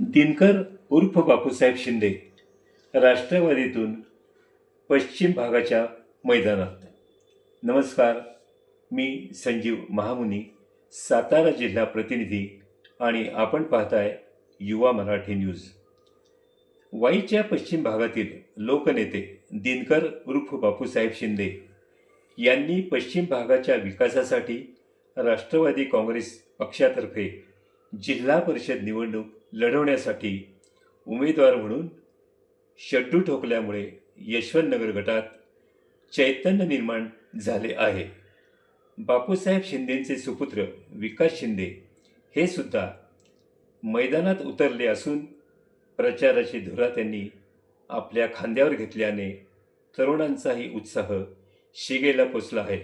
दिनकर उर्फ बापूसाहेब शिंदे राष्ट्रवादीतून पश्चिम भागाच्या मैदानात. नमस्कार मी संजीव महामुनी सातारा जिल्हा प्रतिनिधी आणि आपण पाहताय युवा मराठी न्यूज. वाईच्या पश्चिम भागातील लोकनेते दिनकर उर्फ बापूसाहेब शिंदे यांनी पश्चिम भागाच्या विकासासाठी राष्ट्रवादी काँग्रेस पक्षातर्फे जिल्हा परिषद निवडणूक लढवण्यासाठी उमेदवार म्हणून शड्डू ठोकल्यामुळे यशवंतनगर गटात चैतन्य निर्माण झाले आहे. बापूसाहेब शिंदेंचे सुपुत्र विकास शिंदे हे सुद्धा मैदानात उतरले असून प्रचाराची धुरा त्यांनी आपल्या खांद्यावर घेतल्याने तरुणांचाही उत्साह शिगेला पोचला आहे.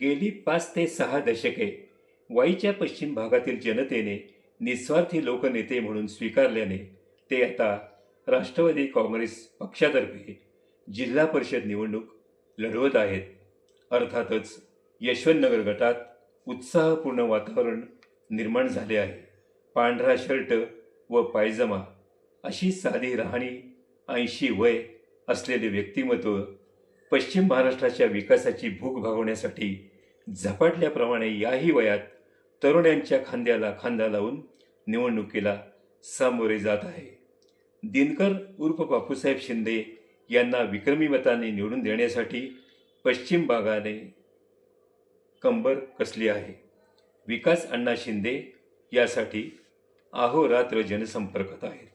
गेली पाच ते सहा दशके वाईच्या पश्चिम भागातील जनतेने निस्वार्थी लोकनेते म्हणून स्वीकारल्याने ते आता राष्ट्रवादी काँग्रेस पक्षातर्फे जिल्हा परिषद निवडणूक लढवत आहेत. अर्थातच यशवंतनगर गटात उत्साहपूर्ण वातावरण निर्माण झाले आहे. पांढरा शर्ट व पायजमा अशी साधी राहणी ऐंशी वय असलेले व्यक्तिमत्व पश्चिम महाराष्ट्राच्या विकासाची भूक भागवण्यासाठी झपाटल्याप्रमाणे याही वयात तरुणांच्या खांद्याला खांदा लावून निवडणुकीला सामोरे जात आहे. दिनकर उर्फ बापूसाहेब शिंदे यांना विक्रमी मताने निवडून देण्यासाठी पश्चिम भागाने कंबर कसली आहे? विकास अण्णा शिंदे यासाठी अहोरात्र जनसंपर्कात आहेत.